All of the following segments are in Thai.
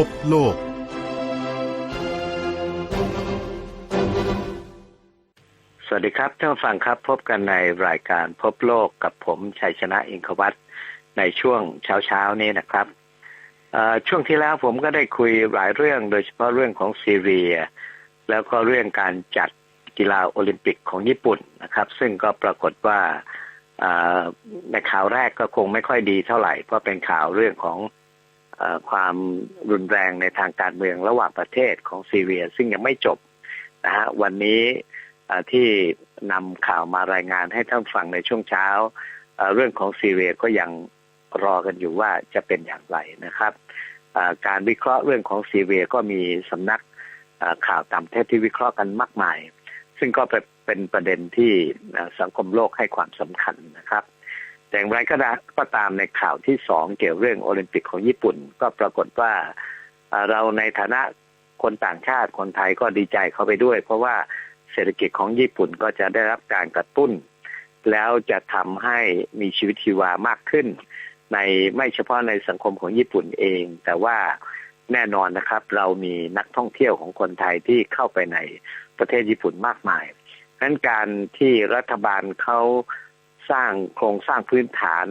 พบโลก สวัสดีครับท่านฟังครับพบกันในรายการพบโลกกับผมชัยชนะอิงควัตในช่วงเช้าเช้าๆนี้นะครับ ช่วงที่แล้วผมก็ได้คุยหลายเรื่องโดยเฉพาะเรื่องของซีเรีย แล้วก็เรื่องการจัดกีฬาโอลิมปิกของญี่ปุ่นนะครับ ซึ่งก็ปรากฏว่าในข่าวแรกก็คงไม่ค่อยดีเท่าไหร่ เพราะเป็นข่าวเรื่องของ ความรุนแรงในทางการเมืองระหว่างประเทศของซีเรีย ซึ่งยังไม่จบนะฮะวันนี้ที่นำข่าวมารายงานให้ท่านฟังในช่วงเช้า เรื่องของซีเรียก็ยังรอกันอยู่ว่าจะเป็นอย่างไรนะครับการวิเคราะห์เรื่องของซีเรียก็มีสำนักข่าวต่างประเทศที่วิเคราะห์กันมากมาย ซึ่งก็เป็นประเด็นที่สังคมโลกให้ความสำคัญนะครับ แต่อย่างไรก็ได้ก็ตามในข่าวที่สองเกี่ยวเรื่องโอลิมปิกของญี่ปุ่น ก็ปรากฏว่าเราในฐานะคนต่างชาติคนไทยก็ดีใจเข้าไปด้วย เพราะว่าเศรษฐกิจของญี่ปุ่นก็จะได้รับการกระตุ้น แล้วจะทำให้มีชีวิตชีวามากขึ้น ในไม่เฉพาะในสังคมของญี่ปุ่นเอง แต่ว่าแน่นอนนะครับ เรามีนักท่องเที่ยวของคนไทยที่เข้าไปในประเทศญี่ปุ่นมากมายดังนั้นการที่รัฐบาลเขา สร้างโครงสร้างพื้นฐาน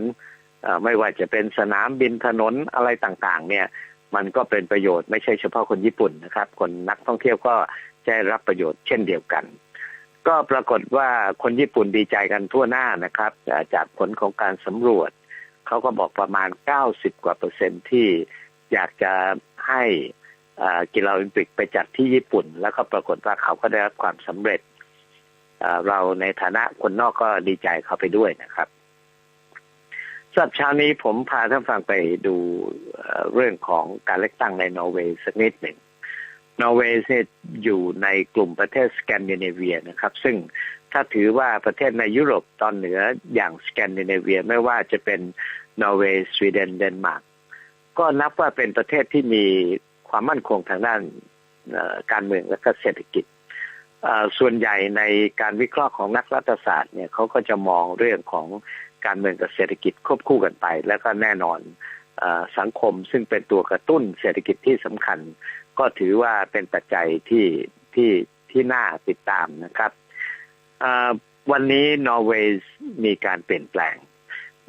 ไม่ว่าจะเป็นสนามบินถนนอะไรต่างๆ เนี่ย มันก็เป็นประโยชน์ไม่ใช่เฉพาะคนญี่ปุ่นนะครับ คนนักท่องเที่ยวก็ได้รับประโยชน์เช่นเดียวกัน ก็ปรากฏว่าคนญี่ปุ่นดีใจกันทั่วหน้านะครับ จากผลของการสำรวจ เขาก็บอกประมาณ 90 กว่าเปอร์เซ็นต์ที่อยากจะให้อากีฬาโอลิมปิกไปจัดที่ญี่ปุ่น แล้วก็ปรากฏว่าเขาก็ได้รับความสำเร็จ เราในฐานะคนนอกก็ดีใจเขาไปด้วยนะครับสำหรับเช้านี้ผมพาท่านฟังไปดูเรื่องของการเลือกตั้งในนอร์เวย์สักนิดหนึ่งนอร์เวย์เนี่ยอยู่ในกลุ่มประเทศสแกนดิเนเวียนะครับ ซึ่งถ้าถือว่าประเทศในยุโรปตอนเหนืออย่างสแกนดิเนเวียไม่ว่าจะเป็นนอร์เวย์สวีเดนเดนมาร์กก็นับว่าเป็นประเทศที่มีความมั่นคงทางด้านการเมืองและก็เศรษฐกิจ ส่วนใหญ่ในการวิเคราะห์ของนักรัฐศาสตร์เนี่ยเขาก็จะมองเรื่องของการเมืองกับเศรษฐกิจควบคู่กันไป แล้วก็แน่นอนอสังคมซึ่งเป็นตัวกระตุ้นเศรษฐกิจที่สำคัญ ก็ถือว่าเป็นปัจจัยที่ที่ที่น่าติดตามนะครับวันนี้นอร์เวย์มีการเปลี่ยนแปลง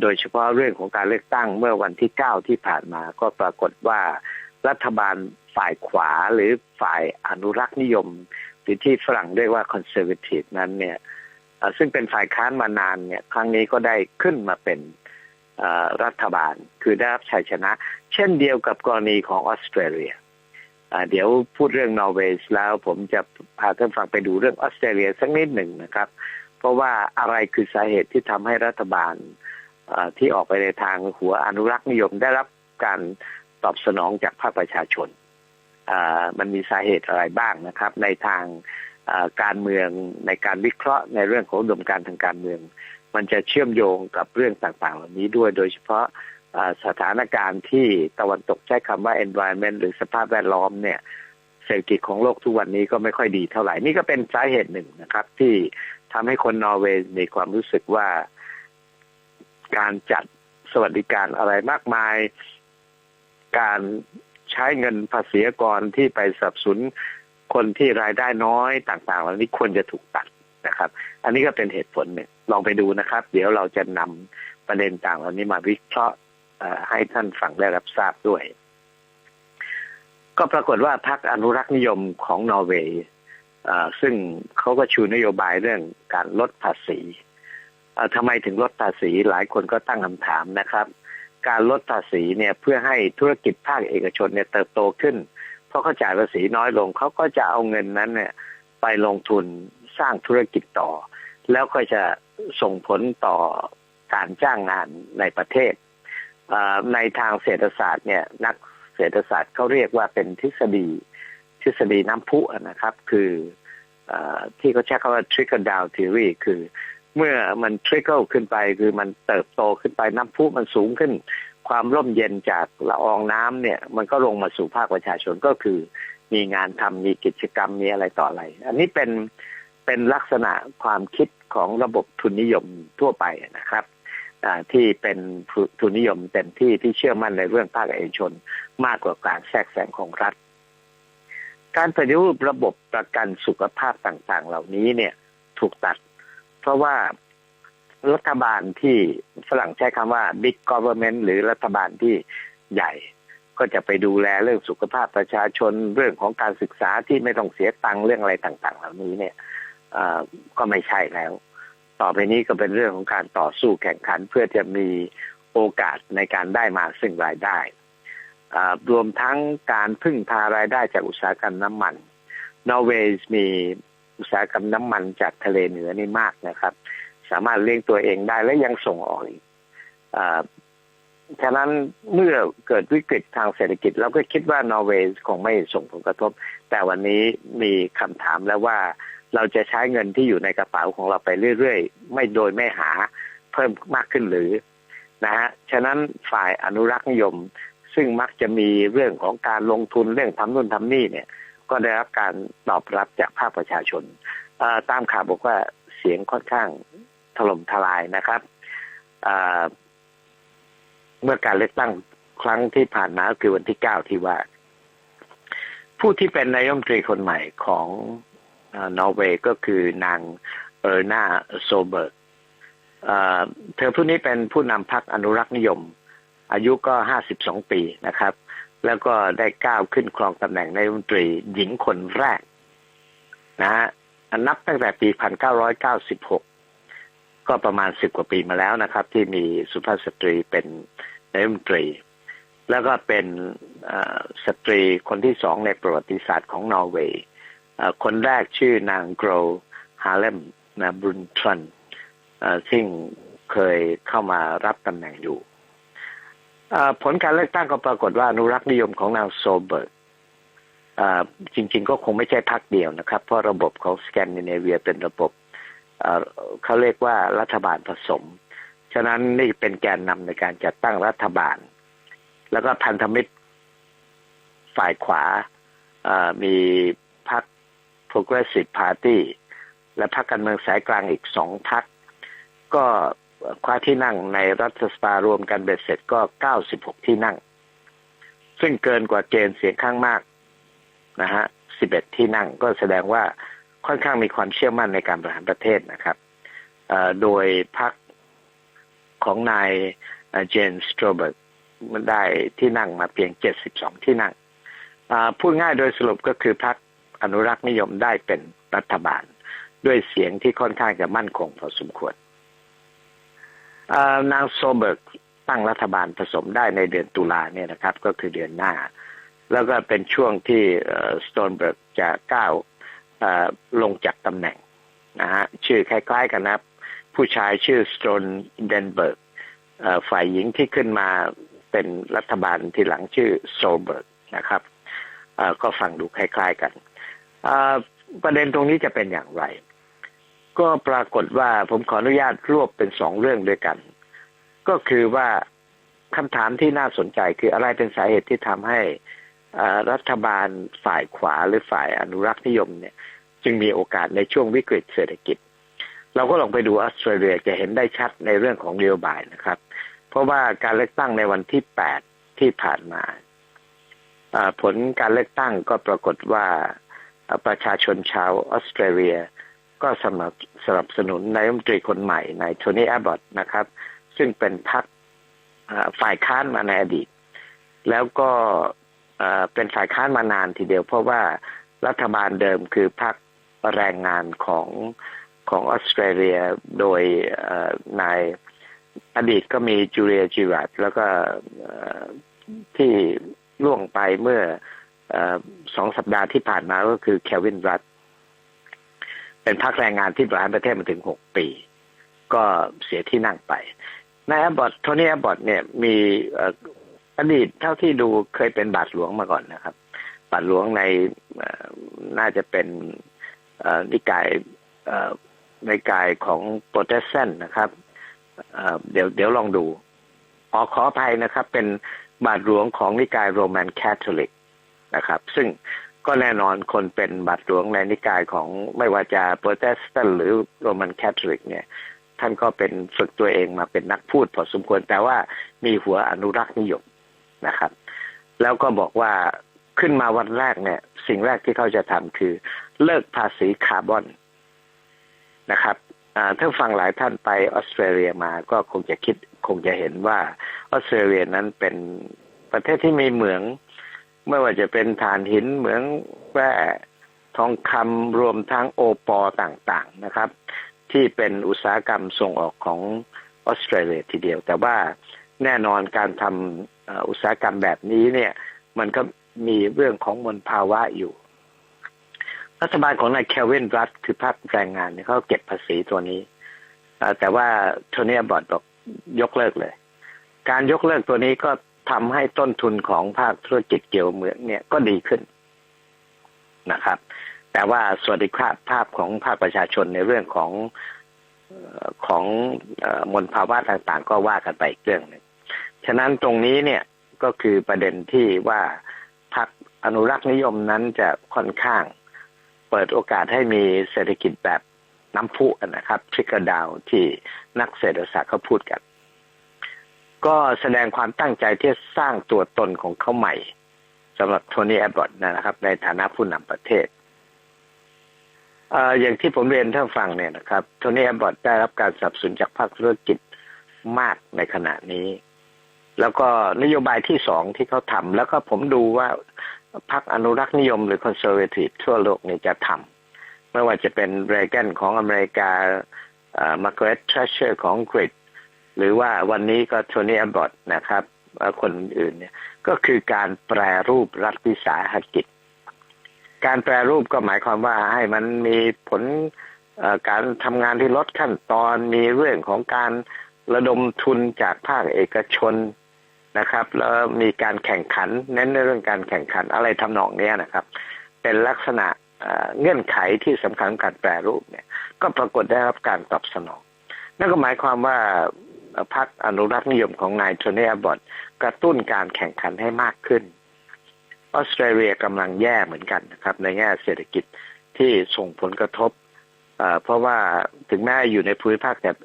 โดยเฉพาะเรื่องของการเลือกตั้งเมื่อวันที่ 9 ที่ผ่านมาก็ปรากฏว่ารัฐบาลฝ่ายขวาหรือฝ่ายอนุรักษ์นิยม หรือที่ฝรั่งเรียกว่าคอนเซอร์ i ทีฟนั้นเนี่ยซึ่งเป็นฝ่ายค้านมานานเนี่ยครั้งนี้ก็ได้ขึ้นมาเป็นรัฐบาล คือได้รับชัยชนะ เช่นเดียวกับกรณีของออสเตรเลียเดี๋ยวพูดเรื่องนอร์เวย์แล้วผมจะพาท่านฟังไปดูเรื่องออสเตรเลียสักนิดหนึ่งนะครับ เพราะว่าอะไรคือสาเหตุที่ทำให้รัฐบาลที่ออกไปในทางหัวอนุรักษ์นิยมได้รับการตอบสนองจากภาคประชาชน มันมีสาเหตุอะไรบ้างนะครับ ในทางการเมืองในการวิเคราะห์ในเรื่องของอุดมการทางการเมือง มันจะเชื่อมโยงกับเรื่องต่างๆ เหล่านี้ด้วยโดยเฉพาะสถานการณ์ที่ตะวันตกใช้คำว่า environment หรือสภาพแวดล้อมเนี่ยเศรษฐกิจของโลกทุกวันนี้ก็ไม่ค่อยดีเท่าไหร่ นี่ก็เป็นสาเหตุหนึ่งนะครับ ที่ทำให้คนนอร์เวย์มีความรู้สึกว่า การจัดสวัสดิการอะไรมากมาย การ ใช้เงินภาษีกรที่ไปสับสนุนคนที่รายได้น้อยต่างๆเหล่านี้ควรจะถูกตัดนะครับ อันนี้ก็เป็นเหตุผลหนึ่งลองไปดูนะครับ เดี๋ยวเราจะนำประเด็นต่างเหล่านี้มาวิเคราะห์ให้ท่านฟังได้รับทราบด้วย ก็ปรากฏว่าพรรคอนุรักษ์นิยมของนอร์เวย์ซึ่งเขาก็ชูนโยบายเรื่องการลดภาษีทำไมถึงลดภาษีหลายคนก็ตั้งคำถามนะครับ การลดภาษีเนี่ยเพื่อให้ธุรกิจภาคเอกชนเนี่ยเติบโตขึ้น เพราะเขาจ่ายภาษีน้อยลงเขาก็จะเอาเงินนั้นเนี่ยไปลงทุนสร้างธุรกิจต่อ แล้วก็จะส่งผลต่อการจ้างงานในประเทศ ในทางเศรษฐศาสตร์เนี่ยนักเศรษฐศาสตร์เขาเรียกว่าเป็นทฤษฎีทฤษฎีน้ำพุนะครับ คืออที่เขาใช้คำว่า trickle down theory คือ เมื่อมัน trickle ขึ้นไปคือมันเติบโตขึ้นไปน้ำพุมันสูงขึ้น ความร่มเย็นจากละอองน้ำเนี่ย มันก็ลงมาสู่ภาคประชาชนก็คือ มีงานทำมีกิจกรรมมีอะไรต่ออะไร อันนี้เป็นเป็นลักษณะความคิดของระบบทุนนิยมทั่วไปนะครับที่เป็นทุนนิยมเต็มที่ที่เชื่อมั่นในเรื่องภาคเอกชน มากกว่าการแทรกแซงของรัฐ การปฏิรูประบบประกันสุขภาพต่างๆ เหล่านี้เนี่ย ถูกตัด เพราะว่ารัฐบาลที่ฝรั่งใช้คำว่า big government หรือรัฐบาลที่ใหญ่ ก็จะไปดูแลเรื่องสุขภาพประชาชนเรื่องของการศึกษาที่ไม่ต้องเสียตังค์เรื่องอะไรต่าง ๆ เหล่านี้เนี่ยก็ไม่ใช่แล้ว ต่อไปนี้ก็เป็นเรื่องของการต่อสู้แข่งขันเพื่อจะมีโอกาสในการได้มาซึ่งรายได้รวมทั้งการพึ่งพารายได้จากอุตสาหกรรมน้ำมันนอร์เวย์มี อุตสาหกรรมน้ำมันจากทะเลเหนือนี่มากนะครับ สามารถเลี้ยงตัวเองได้และยังส่งออกอีกฉะนั้นเมื่อเกิดวิกฤตทางเศรษฐกิจ เราก็คิดว่านอร์เวย์คงไม่ส่งผลกระทบ แต่วันนี้มีคำถามแล้วว่าเราจะใช้เงินที่อยู่ในกระเป๋าของเราไปเรื่อยๆ ไม่โดยไม่หาเพิ่มมากขึ้นหรือนะฮะฉะนั้นฝ่ายอนุรักษ์นิยม ซึ่งมักจะมีเรื่องของการลงทุนเรื่องทำนู่นทำนี่เนี่ย ก็ได้รับการตอบรับจากภาคประชาชน ตามข่าวบอกว่าเสียงค่อนข้างถล่มทลายนะครับ เมื่อการเลือกตั้งครั้งที่ผ่านมาคือวันที่เก้าที่ว่า ผู้ที่เป็นนายมนตรีคนใหม่ของนอร์เวย์ก็คือนางเออร์นาโซเบิร์กเธอผู้นี้เป็นผู้นำพรรคอนุรักษ์นิยม อายุก็ห้าสิบสองปีนะครับ แล้วก็ได้ก้าวขึ้นครองตำแหน่งนายมนตรีหญิงคนแรกนะฮะนับตั้งแต่ปีพันเก้าร้อยเก้าสิบหกก็ประมาณสิบกว่าปีมาแล้วนะครับ ที่มีสุภาพสตรีเป็นนายมนตรี แล้วก็เป็นสตรีคนที่สองในประวัติศาสตร์ของนอร์เวย์คนแรกชื่อนางโกรฮาเลมนะบรุนทรันซึ่งเคยเข้ามารับตำแหน่งอยู่ ผลการเลือกตั้งก็ปรากฏว่าอนุรักษ์นิยมของนางโซเบิร์กจริง ๆ ก็คงไม่ใช่พักเดียวนะครับ เพราะระบบของสแกนดิเนเวียเป็นระบบเขาเรียกว่ารัฐบาลผสม ฉะนั้นนี่เป็นแกนนำในการจัดตั้งรัฐบาล แล้วก็พันธมิตรฝ่ายขวามีพรรค Progressive Party และพรรคการเมืองสายกลางอีกสองพรรคก็ คว้าที่นั่งในรัฐสภารวมกันเบ็ดเสร็จก็ 96 ที่นั่ง ซึ่งเกินกว่าเกณฑ์เสียงข้างมากนะฮะ 11 ที่นั่งก็แสดงว่าค่อนข้างมีความเชื่อมั่นในการบริหารประเทศนะครับ โดยพรรคของนายเจนสโตรเบิร์กมันได้ที่นั่งมาเพียง 72 ที่นั่งพูดง่ายโดยสรุปก็คือพรรคอนุรักษ์นิยมได้เป็นรัฐบาล ด้วยเสียงที่ค่อนข้างจะมั่นคงพอสมควร นางโซเบิร์กตั้งรัฐบาลผสมได้ในเดือนตุลาเนี่ยนะครับ ก็คือเดือนหน้า แล้วก็เป็นช่วงที่สโตนเบิร์กจะก้าวลงจากตำแหน่งนะฮะชื่อคล้ายๆกันนะผู้ชายชื่อสโตนเดนเบิร์กฝ่ายหญิงที่ขึ้นมาเป็นรัฐบาลที่หลังชื่อโซเบิร์กนะครับก็ฟังดูคล้าย ๆกันประเด็นตรงนี้จะเป็นอย่างไร ก็ปรากฏว่าผมขออนุญาตรวบเป็นสองเรื่องด้วยกัน ก็คือว่าคำถามที่น่าสนใจคืออะไรเป็นสาเหตุที่ทำให้รัฐบาลฝ่ายขวาหรือฝ่ายอนุรักษ์นิยมเนี่ย จึงมีโอกาสในช่วงวิกฤตเศรษฐกิจ เราก็ลองไปดูออสเตรเลียจะเห็นได้ชัดในเรื่องของนโยบายนะครับ เพราะว่าการเลือกตั้งในวันที่แปดที่ผ่านมาผลการเลือกตั้งก็ปรากฏว่าประชาชนชาวออสเตรเลีย ก็สนับสนับสนุนนายรัมนตรีคนใหม่นายโทนี่แอบบอตนะครับ ซึ่งเป็นพรรคฝ่ายค้านมาในอดีต แล้วก็เป็นฝ่ายค้านมานานทีเดียว เพราะว่ารัฐบาลเดิมคือพรรคแรงงานของของออสเตรเลียโดยนายอดีตก็มีจูเลียจิรัตแล้วก็ที่ล่วงไปเมื่อสองสัปดาห์ที่ผ่านมาก็คือเควินรัต เป็นพรรคแรงงานที่บริหารประเทศมาถึงหกปี ก็เสียที่นั่งไปนายแอบบอตโทนี่แอบบอตเนี่ยมีอดีตเท่าที่ดูเคยเป็นบาทหลวงมาก่อนนะครับ บาทหลวงในน่าจะเป็นนิกายในกายของโปรเตสแตนต์นะครับเดี๋ยวเดี๋ยวลองดูออขออภัยนะครับ เป็นบาทหลวงของนิกายโรมันแคทอลิกนะครับ ซึ่ง ก็แน่นอนคนเป็นบาทหลวงในนิกายของไม่ว่าจะโปรเตสแตนต์หรือโรมันแคทอลิกเนี่ย ท่านก็เป็นฝึกตัวเองมาเป็นนักพูดพอสมควร แต่ว่ามีหัวอนุรักษ์นิยมนะครับ แล้วก็บอกว่าขึ้นมาวันแรกเนี่ย สิ่งแรกที่เขาจะทำคือ เลิกภาษีคาร์บอนนะครับถ้าฟังหลายท่านไปออสเตรเลียมาก็คงจะคิดคงจะเห็นว่าออสเตรเลียนั้นเป็นประเทศที่มีเหมือง ไม่ว่าจะเป็นฐานหินเหมืองแร่ทองคำรวมทั้งโอปอต่างๆนะครับ ที่เป็นอุตสาหกรรมส่งออกของออสเตรเลียทีเดียว แต่ว่าแน่นอนการทำอุตสาหกรรมแบบนี้เนี่ย มันก็มีเรื่องของมลภาวะอยู่ รัฐบาลของนายเควินรัฐคือภาคแรงงานเนี่ยเขาเก็บภาษีตัวนี้แต่ว่าโทนี่บอร์ดบอกยกเลิกเลย การยกเลิกตัวนี้ก็ ทำให้ต้นทุนของภาคธุรกิจเกี่ยวเมืองเนี่ยก็ดีขึ้นนะครับ แต่ว่าสวัสดิภาพภาพของภาคประชาชนในเรื่องของของมลภาวะต่างๆ ก็ว่ากันไปอีกเรื่องหนึ่งฉะนั้นตรงนี้เนี่ยก็คือประเด็นที่ว่าพรรคอนุรักษ์นิยมนั้นจะค่อนข้างเปิดโอกาสให้มีเศรษฐกิจแบบน้ำพุนะครับทริกเกอร์ดาวที่นักเศรษฐศาสตร์เขาพูดกัน ก็แสดงความตั้งใจที่สร้างตัวตนของเขาใหม่สำหรับโทนี่แอบบอตนะครับ ในฐานะผู้นำประเทศออย่างที่ผมเรียนท่านฟังเนี่ยนะครับโทนี่แอบบอตได้รับการสนับสนุนจากภาคธุรกิจมากในขณะนี้ แล้วก็นโยบายที่สองที่เขาทำแล้วก็ผมดูว่าพรรคอนุรักษ์นิยมหรือคอนเซอร์เวทีฟทั่วโลกนี่จะทำไม่ว่าจะเป็นเรแกนของอเมริกามาร์กาเร็ตทรัชเชอร์ของอังกฤษ หรือว่าวันนี้ก็โทนี่แอบบอตนะครับคนอื่นเนี่ยก็คือการแปรรูปรัฐวิสาหกิจ การแปรรูปก็หมายความว่าให้มันมีผลการทำงานที่ลดขั้นตอนมีเรื่องของการระดมทุนจากภาคเอกชนนะครับ แล้วมีการแข่งขันเน้นในเรื่องการแข่งขันอะไรทำนองนี้นะครับ เป็นลักษณะเงื่อนไขที่สำคัญการแปรรูปเนี่ย ก็ปรากฏได้รับการตอบสนอง นั่นก็หมายความว่า พรรคอนุรักษ์นิยมของนายโทนี่อบอตกระตุ้นการแข่งขันให้มากขึ้น ออสเตรเลียกำลังแย่เหมือนกันนะครับ ในแง่เศรษฐกิจที่ส่งผลกระทบ เพราะว่าถึงแม้อยู่ในภูมิภาคแบบ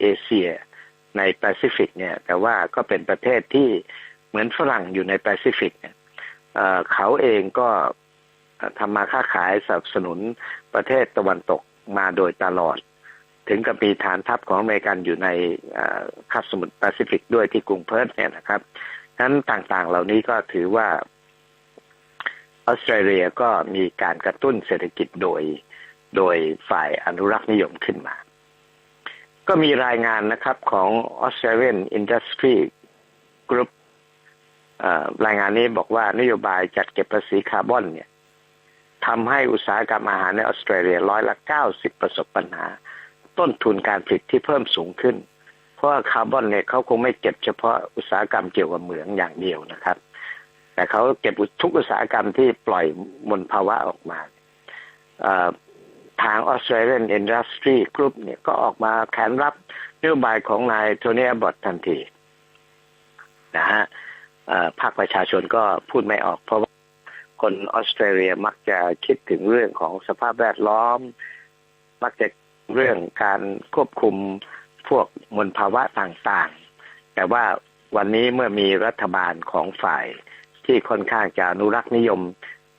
เอเชียในแปซิฟิกเนี่ย แต่ว่าก็เป็นประเทศที่เหมือนฝรั่งอยู่ในแปซิฟิกเนี่ยเขาเองก็ทำมาค้าขายสนับสนุนประเทศตะวันตกมาโดยตลอด ถึงกับมีฐานทัพของอเมริกันอยู่ในคาบสมุทรแปซิฟิกด้วยที่กรุงเพิร์ธเนี่ยนะครับนั้นต่างๆเหล่านี้ก็ถือว่าออสเตรเลียก็มีการกระตุ้นเศรษฐกิจโดยโดยฝ่ายอนุรักษ์นิยมขึ้นมา ก็มีรายงานนะครับของ Australian Industry Group รายงานนี้บอกว่านโยบายจัดเก็บภาษีคาร์บอนเนี่ยทำให้อุตสาหกรรมอาหารในออสเตรเลียร้อยละเก้าสิบประสบปัญหา ต้นทุนการผลิตที่เพิ่มสูงขึ้น เพราะคาร์บอนเนี่ยเขาคงไม่เก็บเฉพาะอุตสาหกรรมเกี่ยวกับเหมืองอย่างเดียวนะครับ แต่เขาเก็บทุกอุตสาหกรรมที่ปล่อยมลภาวะออกมาทาง Australian Industry Group เนี่ยก็ออกมาแขนรับนโยบายของนายโทนี่บอตทันทีนะฮะภาคประชาชนก็พูดไม่ออก เพราะว่าคนออสเตรเลียมักจะคิดถึงเรื่องของสภาพแวดล้อม มักจะ เรื่องการควบคุมพวกมลภาวะต่างๆ แต่ว่าวันนี้เมื่อมีรัฐบาลของฝ่ายที่ค่อนข้างจะอนุรักษ์นิยม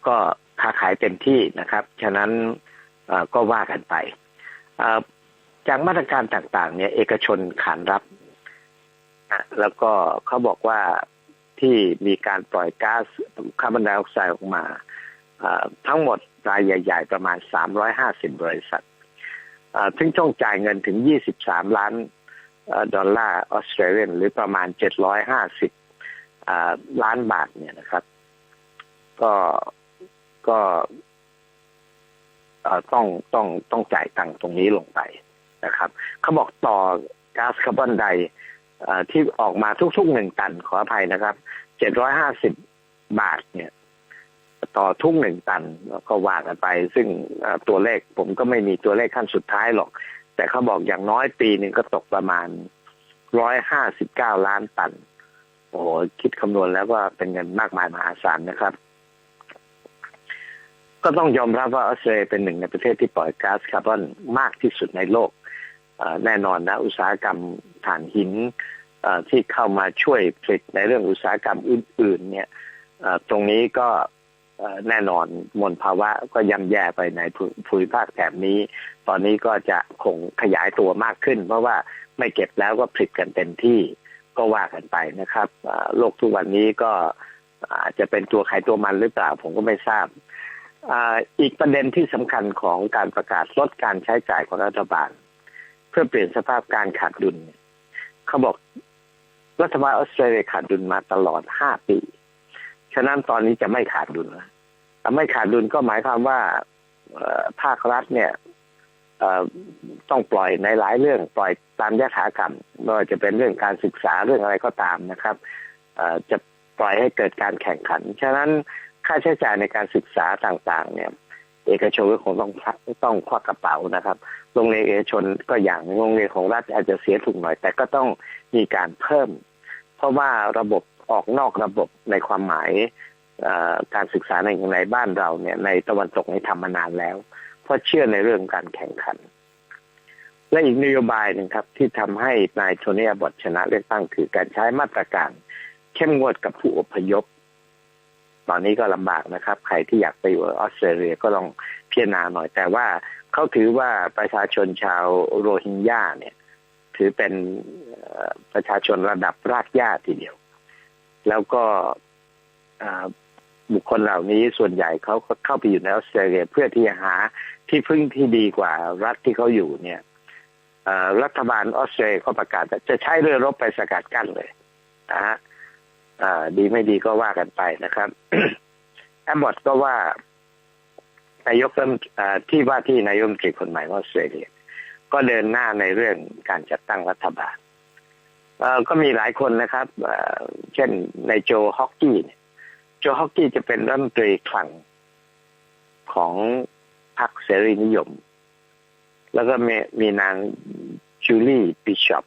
ก็ค้าขายเต็มที่นะครับ ฉะนั้นก็ว่ากันไปจากมาตรการต่างๆ เนี่ยเอกชนขานรับ แล้วก็เขาบอกว่าที่มีการปล่อยก๊าซคาร์บอนไดออกไซด์ออกมา ทั้งหมดรายใหญ่ ๆ ประมาณ 350 บริษัท ซึ่งต้องจ่ายเงินถึง 23 ล้านดอลลาร์ออสเตรเลียนหรือประมาณ 750 ล้านบาทเนี่ยนะครับ ก็ก็ต้องต้องต้องจ่ายตังค์ตรงนี้ลงไปนะครับเขาบอกต่อก๊าซคาร์บอนไดที่ออกมาทุกๆหนึ่งตันขออภัยนะครับ 750 บาทเนี่ย ต่อทุ่งหนึ่งตันก็ว่ากันไป ซึ่งตัวเลขผมก็ไม่มีตัวเลขขั้นสุดท้ายหรอก แต่เขาบอกอย่างน้อยปีหนึ่งก็ตกประมาณร้อยห้าสิบเก้าล้านตัน โอ้โหคิดคำนวณแล้วก็เป็นเงินมากมายมหาศาลนะครับ ก็ต้องยอมรับว่าออสเตรเลียเป็นหนึ่งในประเทศที่ปล่อยก๊าซคาร์บอนมากที่สุดในโลก แน่นอนนะ อุตสาหกรรมถ่านหินที่เข้ามาช่วยผลิตในเรื่องอุตสาหกรรมอื่น ๆ เนี่ยตรงนี้ก็ แน่นอนมลภาวะก็ย่ำแย่ไปในภูมิภาคแถบนี้ ตอนนี้ก็จะคงขยายตัวมากขึ้น เพราะว่าไม่เก็บแล้วก็ผลิตกันเต็มที่ก็ว่ากันไปนะครับโลกทุกวันนี้ก็อาจจะเป็นตัวใครตัวมันหรือเปล่าผมก็ไม่ทราบอีกประเด็นที่สำคัญของการประกาศลดการใช้จ่ายของรัฐบาล เพื่อเปลี่ยนสภาพการขาดดุลเนี่ยเขาบอกรัฐบาลออสเตรเลียขาดดุลมาตลอดห้าปี ฉะนั้นตอนนี้จะไม่ขาดดุลนะไม่ขาดดุลก็หมายความว่าภาครัฐเนี่ยต้องปล่อยในหลายเรื่องปล่อยตามยถากรรมไม่ว่าจะเป็นเรื่องการศึกษาเรื่องอะไรก็ตามนะครับจะปล่อยให้เกิดการแข่งขัน ฉะนั้นค่าใช้จ่ายในการศึกษาต่างๆ เนี่ย เอกชนก็คงต้องต้องควักกระเป๋านะครับ โรงเรียนเอกชนก็อย่างโรงเรียนของรัฐอาจจะเสียถูกหน่อย แต่ก็ต้องมีการเพิ่ม เพราะว่าระบบ ออกนอกระบบในความหมายการศึกษาในในบ้านเราเนี่ย ในตะวันตกในทำมานานแล้ว เพราะเชื่อในเรื่องการแข่งขัน และอีกนโยบายหนึ่งครับ ที่ทำให้นายโทนี่อาบอตชนะเลือกตั้งคือการใช้มาตรการ เข้มงวดกับผู้อพยพ ตอนนี้ก็ลำบากนะครับ ใครที่อยากไปอยู่ออสเตรเลียก็ลองพิจารณาหน่อย แต่ว่าเขาถือว่าประชาชนชาวโรฮิงญาเนี่ย ถือเป็นประชาชนระดับรากหญ้าทีเดียว แล้วก็บุคคลเหล่านี้ส่วนใหญ่เขาก็เข้าไปอยู่ในออสเตรเลียเพื่อที่จะหาที่พึ่งที่ดีกว่ารัฐที่เขาอยู่เนี่ยรัฐบาลออสเตรเลียก็ประกาศจะใช้เรือรบไปสกัดกั้นเลยนะฮะดีไม่ดีก็ว่ากันไปนะครับแอมบอดก็ว่านายกรัฐมที่ว่าที่นายกรัฐมนตรีคนใหม่ของออสเตรเลียก็เดินหน้าในเรื่องการจัดตั้งรัฐบาล ก็มีหลายคนนะครับ เช่นในโจฮอกกี้โจฮอกกี้จะเป็นรัฐมนตรีคลังของพรรคเสรีนิยม แล้วก็มีมีนางจูลี่บิชอป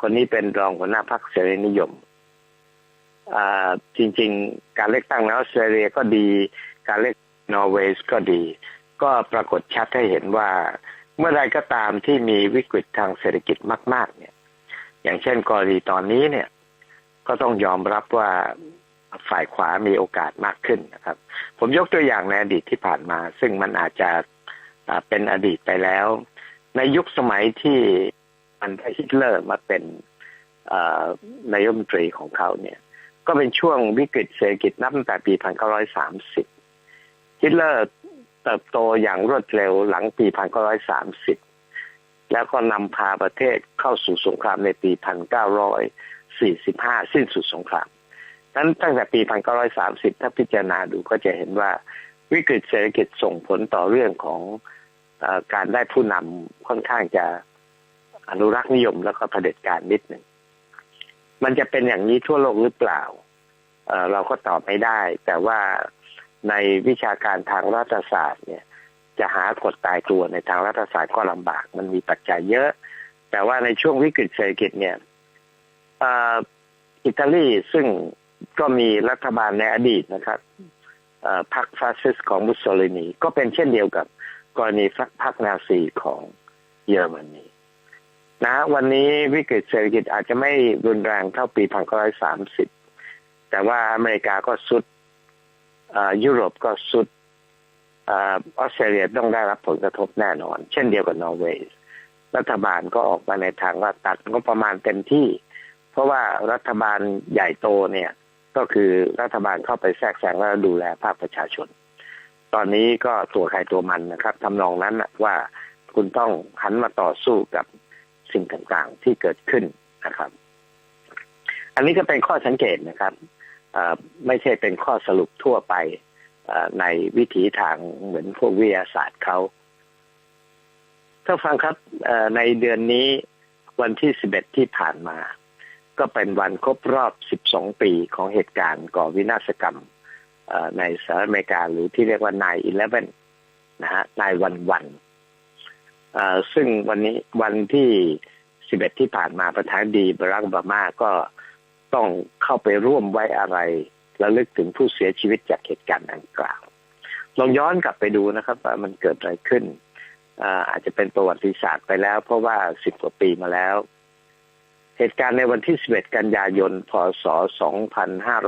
คนนี้เป็นรองหัวหน้าพรรคเสรีนิยมจริง ๆ การเลือกตั้งในออสเตรเลียก็ดี การเลือกนอร์เวย์ก็ดี ก็ปรากฏชัดให้เห็นว่า เมื่อไรก็ตามที่มีวิกฤตทางเศรษฐกิจมาก ๆ เนี่ย อย่างเช่นกรณีตอนนี้เนี่ย ก็ต้องยอมรับว่าฝ่ายขวามีโอกาสมากขึ้นนะครับ ผมยกตัวอย่างในอดีตที่ผ่านมา ซึ่งมันอาจจะเป็นอดีตไปแล้ว ในยุคสมัยที่อันฮิตเลอร์มาเป็นนายมนตรีของเขาเนี่ย ก็เป็นช่วงวิกฤตเศรษฐกิจนับตั้งแต่ปี 1930 ฮิตเลอร์เติบโตอย่างรวดเร็วหลังปี 1930 แล้วก็นำพาประเทศเข้าสู่สงครามในปี 1945 สิ้นสุดสงครามนั้นตั้งแต่ปี 1930 ถ้าพิจารณาดูก็จะเห็นว่าวิกฤตเศรษฐกิจส่งผลต่อเรื่องของอการได้ผู้นำค่อนข้างจะอนุรักษ์นิยมแล้วก็เผด็จการนิดหนึ่ง มันจะเป็นอย่างนี้ทั่วโลกหรือเปล่าเเราก็ตอบไม่ได้ แต่ว่าในวิชาการทางรัฐศาสตร์เนี่ย จะหากฎตายตัวในทางรัฐศาสตร์ก็ลำบาก มันมีปัจจัยเยอะ แต่ว่าในช่วงวิกฤตเศรษฐกิจเนี่ยอิตาลีซึ่งก็มีรัฐบาลในอดีตนะครับพรรคฟาสซิสต์ของมุสโสลินี ก็เป็นเช่นเดียวกับกรณีพรรคนาซีของเยอรมนีนะวันนี้วิกฤตเศรษฐกิจอาจจะไม่รุนแรงเท่าปี 1930 แต่ว่าอเมริกาก็สุดอ่อยุโรปก็สุด ออสเตรเลียต้องได้รับผลกระทบแน่นอน เช่นเดียวกับนอร์เวย์รัฐบาลก็ออกมาในทางว่าตัดงบประมาณเต็มที่ เพราะว่ารัฐบาลใหญ่โตเนี่ย ก็คือรัฐบาลเข้าไปแทรกแซงและดูแลภาคประชาชน ตอนนี้ก็ตัวใครตัวมันนะครับทำนองนั้นว่าคุณต้องหันมาต่อสู้กับสิ่งต่างๆที่เกิดขึ้นนะครับ อันนี้ก็เป็นข้อสังเกตนะครับไม่ใช่เป็นข้อสรุปทั่วไป ในวิถีทางเหมือนพวกวิทยาศาสตร์เขาถ้าฟังครับในเดือนนี้วันที่ 11 ที่ผ่านมา ก็เป็นวันครบรอบ 12 ปีของเหตุการณ์ก่อวินาศกรรมในสหรัฐอเมริกาหรือที่เรียกว่า9-11นะฮะนายวันวันซึ่งวันนี้วันที่ 11 ที่ผ่านมาประธานดีบารักบามาก็ต้องเข้าไปร่วมไว้อะไร ระลึกถึงผู้เสียชีวิตจากเหตุการณ์ดังกล่าว ลองย้อนกลับไปดูนะครับว่ามันเกิดอะไรขึ้นอ่าอาจจะเป็นประวัติศาสตร์ไปแล้ว เพราะว่าสิบกว่าปีมาแล้ว เหตุการณ์ในวันที่ 11 กันยายน พศ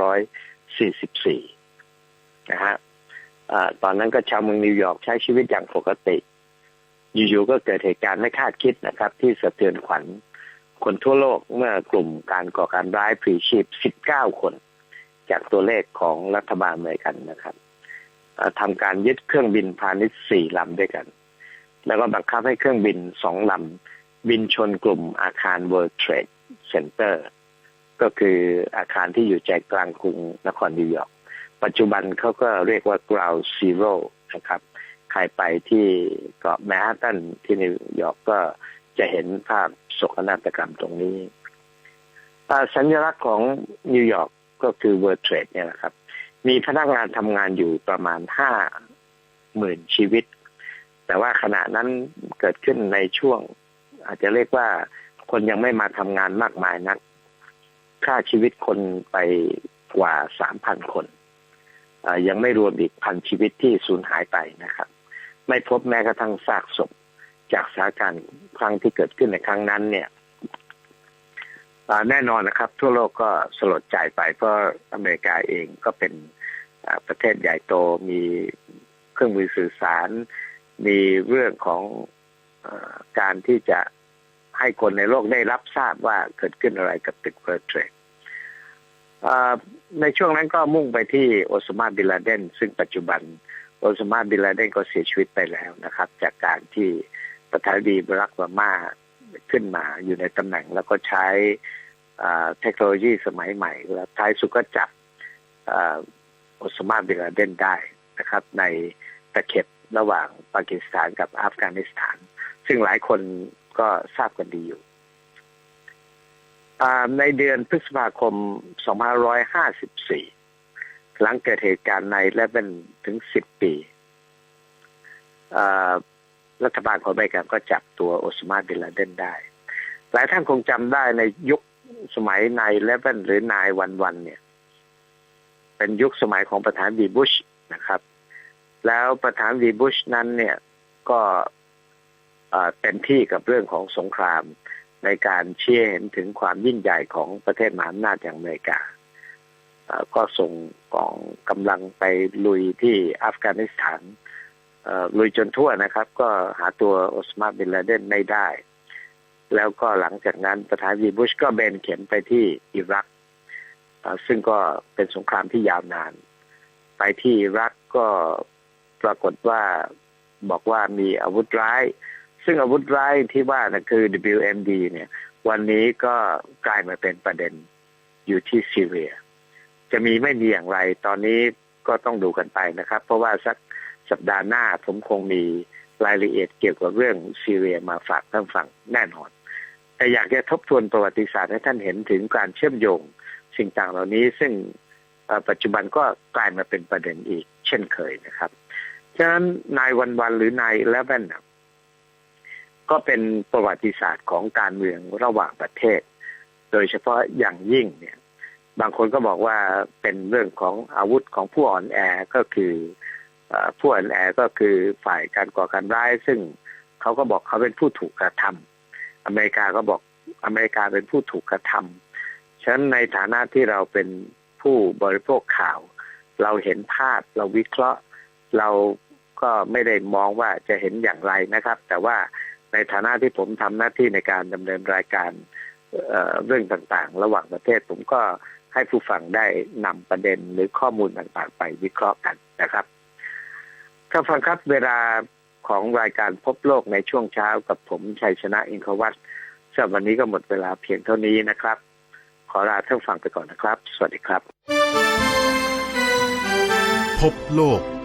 2544 นะฮะอ่าตอนนั้นก็ชาวเมืองนิวยอร์กใช้ชีวิตอย่างปกติ อยู่ๆก็เกิดเหตุการณ์ไม่คาดคิดนะครับ ที่สะเทือนขวัญคนทั่วโลกเมื่อกลุ่มการก่อการร้ายพลีชีพ 19 คน จากตัวเลขของรัฐบาลอเมริกันนะครับทำการยึดเครื่องบินพาณิชย์สี่ลำด้วยกัน แล้วก็บังคับให้เครื่องบินสองลำบินชนกลุ่มอาคาร World Trade Center ก็คืออาคารที่อยู่ใจกลางกรุงนครนิวยอร์กปัจจุบันเขาก็เรียกว่า Ground Zero นะครับ ใครไปที่เกาะแมนฮัตตันที่นิวยอร์กก็จะเห็นภาพโศกนาฏกรรมตรงนี้อ่สัญลักษณ์ของนิวยอร์ก ก็คือ World Trade เนี่ยนะครับ มีพนักงานทำงานอยู่ประมาณห้าหมื่นชีวิต แต่ว่าขณะนั้นเกิดขึ้นในช่วง อาจจะเรียกว่าคนยังไม่มาทำงานมากมายนักค่าชีวิตคนไปกว่าสามพันคนยังไม่รวมอีกพันชีวิตที่สูญหายไปนะครับ ไม่พบแม้กระทั่งซากศพจากสถานการณ์ครั้งที่เกิดขึ้นในครั้งนั้นเนี่ย แน่นอนนะครับ ทั่วโลกก็สลดใจไป เพราะอเมริกาเองก็เป็นประเทศใหญ่โตมีเครื่องมือสื่อสาร มีเรื่องของอการที่จะให้คนในโลกได้รับทราบว่าเกิดขึ้นอะไรกับตึกเวิร์เทรดในช่วงนั้นก็มุ่งไปที่โอซามาบิลาเดน ซึ่งปัจจุบันโอซามาบิลาเดนก็เสียชีวิตไปแล้วนะครับ จากการที่ประธานาธิบดีบรักโอบามา ขึ้นมาอยู่ในตำแหน่งแล้วก็ใช้เทคโนโลยีสมัยใหม่ แล้วท้ายสุดก็จับอ่าโอซมาบินลาเดนได้นะครับ ในตะเข็บระหว่างปากีสถานกับอัฟกานิสถาน ซึ่งหลายคนก็ทราบกันดีอยู่ ในเดือนพฤษภาคม 2554 หลังเกิดเหตุการณ์ในและเป็นถึง 10 ปี รัฐบาลของอเมริกาก็จับตัวโอสมาบินลาเดนได้ หลายท่านคงจำได้ในยุคสมัยนายเลเวนหรือนายวันวันเนี่ย เป็นยุคสมัยของประธานดีบุชนะครับ แล้วประธานดีบุชนั้นเนี่ยก็เต็มที่กับเรื่องของสงครามในการเชี่ยเห็นถึงความยิ่งใหญ่ของประเทศมหาอำนาจอย่างอเมริกา ก็ส่งกองกำลังไปลุยที่อัฟกานิสถาน ลุยจนทั่วนะครับ ก็หาตัวโอสมาบินลาเดนไม่ได้ แล้วก็หลังจากนั้นประธานาธิบดีบุชก็เบนเข็มไปที่อิรัก ซึ่งก็เป็นสงครามที่ยาวนาน ไปที่อิรักก็ปรากฏว่าบอกว่ามีอาวุธร้าย ซึ่งอาวุธร้ายที่ว่านะคือ WMD เนี่ย วันนี้ก็กลายมาเป็นประเด็นอยู่ที่ซีเรีย จะมีไม่มีอย่างไร ตอนนี้ก็ต้องดูกันไปนะครับ เพราะว่าสัก สัปดาห์หน้าผมคงมีรายละเอียดเกี่ยวกับเรื่องซีเรียมาฝากท่านฟังแน่นอน แต่อยากจะทบทวนประวัติศาสตร์ให้ท่านเห็นถึงการเชื่อมโยง สิ่งต่างเหล่านี้ซึ่งปัจจุบันก็กลายมาเป็นประเด็นอีก เช่นเคยนะครับ ฉะนั้นนายวันวันหรือนายเลเวนก็เป็นประวัติศาสตร์ของการเมืองระหว่างประเทศ โดยเฉพาะอย่างยิ่งเนี่ย บางคนก็บอกว่าเป็นเรื่องของอาวุธของผู้อ่อนแอก็คือ ผู้อ่อนแอก็คือฝ่ายการก่อการร้าย ซึ่งเขาก็บอกเขาเป็นผู้ถูกกระทำอเมริกาก็บอกอเมริกาเป็นผู้ถูกกระทำฉะนั้นในฐานะที่เราเป็นผู้บริโภคข่าว เราเห็นภาพเราวิเคราะห์ เราก็ไม่ได้มองว่าจะเห็นอย่างไรนะครับ แต่ว่าในฐานะที่ผมทำหน้าที่ในการดำเนินรายการเเรื่องต่างๆ ระหว่างประเทศผมก็ให้ผู้ฟังได้นำประเด็นหรือข้อมูลต่างๆ ไปวิเคราะห์กันนะครับ ท่านฟังครับเวลาของรายการพบโลกในช่วงเช้ากับผมชัยชนะอินทวัตสำหรับวันนี้ก็หมดเวลาเพียงเท่านี้นะครับ ขอลาท่านฟังไปก่อนนะครับ สวัสดีครับ พบโลก